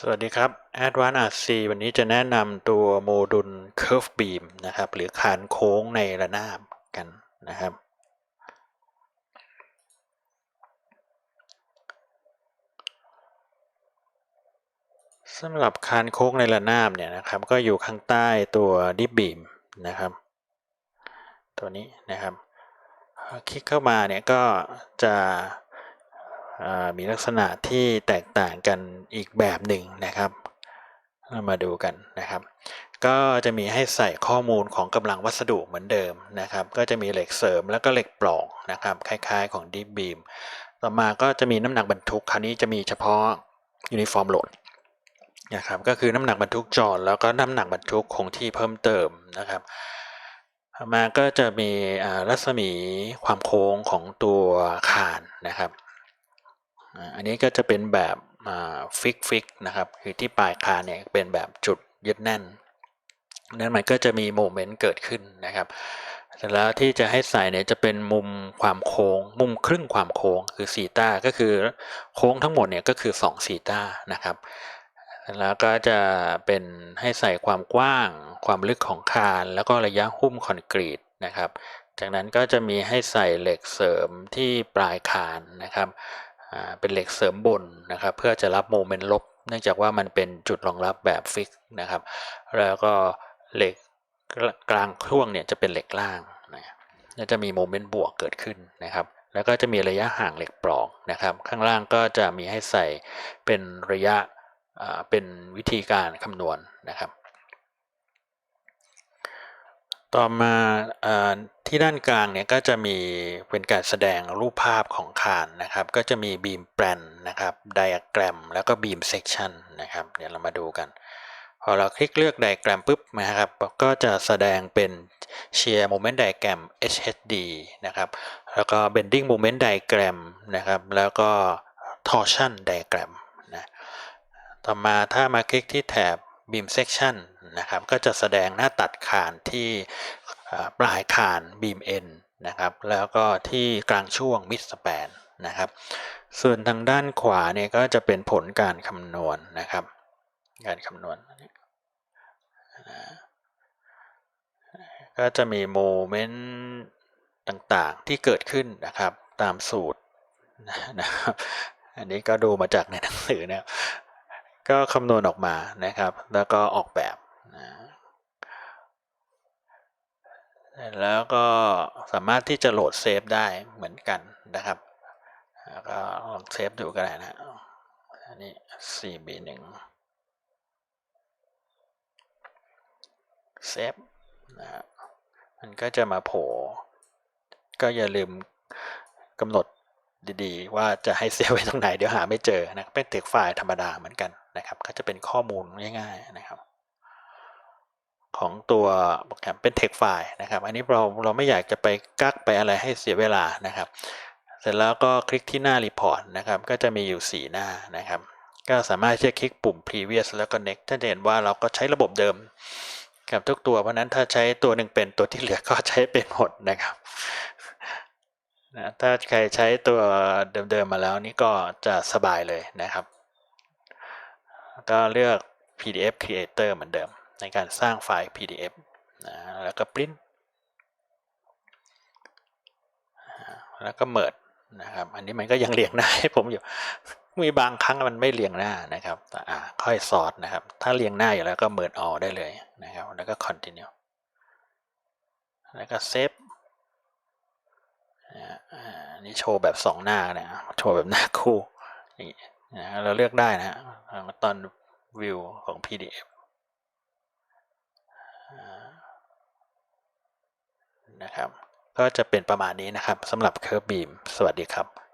สวัสดีครับ Advanced RC วันนี้จะแนะนำตัวโมดูล Curve Beam นะครับ หรือคานโค้งในระนาบกันนะครับ สำหรับคานโค้งในระนาบเนี่ยนะครับ ก็อยู่ข้างใต้ตัว Deep Beam นะครับ ตัวนี้นะครับ คลิกเข้ามาเนี่ยก็จะ มีลักษณะที่แตกต่างกันอีกแบบหนึ่งนะครับเรามาดูกันนะครับ ก็จะมีให้ใส่ข้อมูลของกำลังวัสดุเหมือนเดิมนะครับ ก็จะมีเหล็กเสริมแล้วก็เหล็กปลองนะครับ คล้ายๆของ Deep Beam ต่อมาก็จะมีน้ำหนักบรรทุก คราวนี้จะมีเฉพาะ Uniform Load นะครับก็คือน้ำหนักบรรทุกจอดแล้วก็น้ำหนักบรรทุกคงที่เพิ่มเติมนะครับต่อมาก็จะมีรัศมีความโค้งของตัวคานนะครับ อันนี้ก็จะเป็นแบบฟิกฟิกนะครับคือที่ปลายคานเนี่ยเป็นแบบจุดยึดแน่นนั้นมันก็จะมีโมเมนต์เกิดขึ้นนะครับเสร็จแล้วที่จะให้ใส่เนี่ยจะเป็นมุมความโค้ง มุมครึ่งความโค้งคือซีตาก็คือโค้งทั้งหมดเนี่ยก็คือ2ซีตานะครับแล้วก็จะเป็นให้ใส่ความกว้างความลึกของคาน แล้วก็ระยะหุ้มคอนกรีตนะครับ จากนั้นก็จะมีให้ใส่เหล็กเสริมที่ปลายคานนะครับ เป็นเหล็กเสริมบนนะครับเพื่อจะรับโมเมนต์ลบ เนื่องจากว่ามันเป็นจุดรองรับแบบฟิกนะครับ แล้วก็เหล็กกลางช่วงเนี่ยจะเป็นเหล็กล่างนะแล้วจะมีโมเมนต์บวกเกิดขึ้นนะครับ แล้วก็จะมีระยะห่างเหล็กปลอกนะครับ ข้างล่างก็จะมีให้ใส่เป็นระยะเป็นวิธีการคำนวณนะครับ ต่อมา ที่ด้านกลางเนี่ยก็จะมีเป็นการแสดงรูปภาพของคานนะครับ ก็จะมีบีมแปลนนะครับไดอะแกรมแล้วก็บีมเซกชันนะครับ เดี๋ยวเรามาดูกัน พอเราคลิกเลือกไดอะแกรมปุ๊บนะครับ ก็จะแสดงเป็น Shear Moment Diagram HHD นะครับ แล้วก็ Bending Moment Diagram นะครับ แล้วก็ Torsion Diagram นะ ต่อมาถ้ามาคลิกที่แถบ beam section นะครับก็จะแสดงหน้าตัดคานที่ปลายคาน beam end นะครับแล้วก็ที่กลางช่วง mid span นะครับส่วนทางด้านขวาเนี่ยก็จะเป็นผลการคำนวณนะครับ การคำนวณก็จะมีโมเมนต์ต่างๆที่เกิดขึ้นนะครับตามสูตรนะครับอันนี้ก็ดูมาจากในหนังสือนี่ย ก็คำนวณออกมานะครับ แล้วก็ออกแบบนะแล้วก็สามารถที่จะโหลดเซฟได้เหมือนกันนะครับแล้วก็ลองเซฟดูก็ได้นะอันนี้ 4b1 เซฟนะมันก็จะมาโผล่ก็อย่าลืมกำหนด ดีๆ ว่าจะให้เซฟไว้ตรงไหนเดี๋ยวหาไม่เจอนะเป็นเทคไฟล์ธรรมดาเหมือนกันนะครับ ก็จะเป็นข้อมูลง่ายๆนะครับ ของตัวโปรแกรมเป็นเทคไฟล์นะครับ อันนี้เราเราไม่อยากจะไปกักไปอะไรให้เสียเวลานะครับ เสร็จแล้วก็คลิกที่หน้า Report นะครับ ก็จะมีอยู่ 4 หน้านะครับ ก็สามารถที่จะคลิกปุ่ม previous แล้วก็ next ถ้าจะเห็นว่าเราก็ใช้ระบบเดิมกับทุกตัว เพราะนั้นถ้าใช้ตัวหนึ่งเป็นตัวที่เหลือก็ใช้เป็นหมดนะครับ นะถ้าใครใช้ตัวเดิมๆมาแล้วนี่ก็จะสบายเลยนะครับ ก็เลือก PDF Creator เหมือนเดิม ในการสร้างไฟล์ PDF นะแล้วก็ print แล้วก็ merge นะครับ อันนี้มันก็ยังเรียงหน้าให้ผมอยู่ มีบางครั้งมันไม่เรียงหน้านะครับแต่อ่าค่อยซอร์ตนะครับ ถ้าเรียงหน้าอยู่แล้วก็ merge all ได้เลยนะครับ แล้วก็ continue แล้วก็เซฟ save อันนี้โชว์แบบสองหน้านะโชว์แบบหน้าคู่นี่นะเราเลือกได้นะฮะตอนวิวของ PDF นะครับ ก็จะเป็นประมาณนี้นะครับสำหรับ Curve Beam สวัสดีครับ